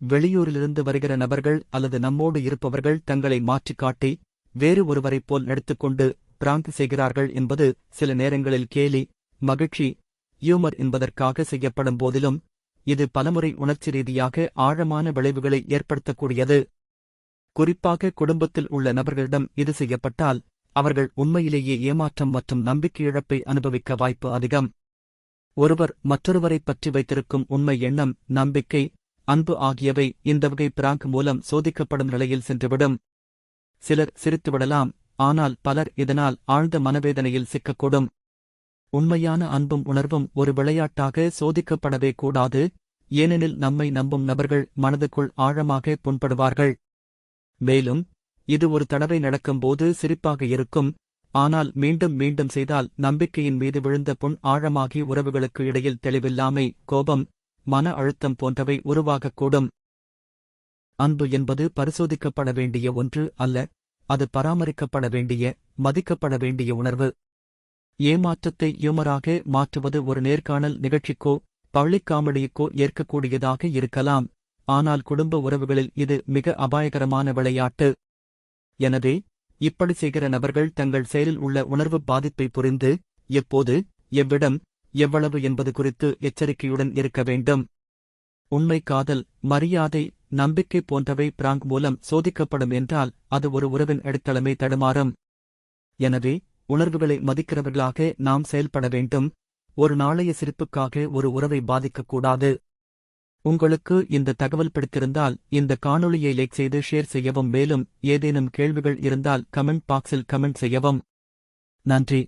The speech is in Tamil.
வெளியூரிலிருந்து வருகிற நபர்கள் அல்லது நம்மோடு இருப்பவர்கள் தங்களை மாற்றிக் காட்டி வேறு ஒருவரைப் போல் நடித்துக்கொண்டு பிராங்க் செய்கிறார்கள் என்பது சில நேரங்களில் கேலி மகிழ்ச்சி யூமர் என்பதற்காக செய்யப்படும் போதிலும் இது பலமுறை உணர்ச்சி ரீதியாக ஆழமான விளைவுகளை ஏற்படுத்தக்கூடியது. குறிப்பாக குடும்பத்தில் உள்ள நபர்களிடம் இது செய்யப்பட்டால் அவர்கள் உண்மையிலேயே ஏமாற்றம் மற்றும் நம்பிக்கை இழப்பை அனுபவிக்க வாய்ப்பு அதிகம். ஒருவர் மற்றொருவரைப் பற்றி வைத்திருக்கும் உண்மை எண்ணம் நம்பிக்கை அன்பு ஆகியவை இந்த வகை பிராங்க் மூலம் சோதிக்கப்படும் நிலையில் சென்றுவிடும். சிலர் சிரித்துவிடலாம் ஆனால் பலர் இதனால் ஆழ்ந்த மனவேதனையில் சிக்கக்கூடும். உண்மையான அன்பும் உணர்வும் ஒரு விளையாட்டாக சோதிக்கப்படவே கூடாது ஏனெனில் நம்மை நம்பும் நபர்கள் மனதுக்குள் ஆழமாக புண்படுவார்கள். மேலும் இது ஒரு தடவை நடக்கும்போது சிரிப்பாக இருக்கும் ஆனால் மீண்டும் மீண்டும் செய்தால் நம்பிக்கையின் மீது விழுந்த புண் ஆழமாகி உறவுகளுக்கு இடையில் தெளிவில்லாமை கோபம் மன அழுத்தம் போன்றவை உருவாகக்கூடும். அன்பு என்பது பரிசோதிக்கப்பட வேண்டிய ஒன்று அல்ல அது பராமரிக்கப்பட வேண்டிய மதிக்கப்பட வேண்டிய உணர்வு. ஏமாற்றத்தை யூமராக மாற்றுவது ஒரு நேர்காணல் நிகழ்ச்சிக்கோ பள்ளிக் காமெடிக்கோ ஏற்கக்கூடியதாக இருக்கலாம் ஆனால் குடும்ப உறவுகளில் இது மிக அபாயகரமான விளையாட்டு. எனவே இப்படி செய்கிற நபர்கள் தங்கள் செயலில் உள்ள உணர்வு பாதிப்பை புரிந்து எப்போது எவ்விடம் எவ்வளவு என்பது குறித்து எச்சரிக்கையுடன் இருக்க வேண்டும். உண்மை காதல் மரியாதை நம்பிக்கை போன்றவை பிராங்க் மூலம் சோதிக்கப்படும் என்றால் அது ஒரு உறவின் அடித்தளமே தடுமாறும். எனவே உணர்வுகளை மதிக்கிறவர்களாக நாம் செயல்பட வேண்டும். ஒரு நாளைய சிரிப்புக்காக ஒரு உறவை பாதிக்கக்கூடாது உங்களுக்கு இந்த தகவல் பிடித்திருந்தால் இந்த காணொளியை லைக் செய்து ஷேர் செய்யவும் மேலும் ஏதேனும் கேள்விகள் இருந்தால் கமெண்ட் பாக்ஸில் கமெண்ட் செய்யவும். நன்றி.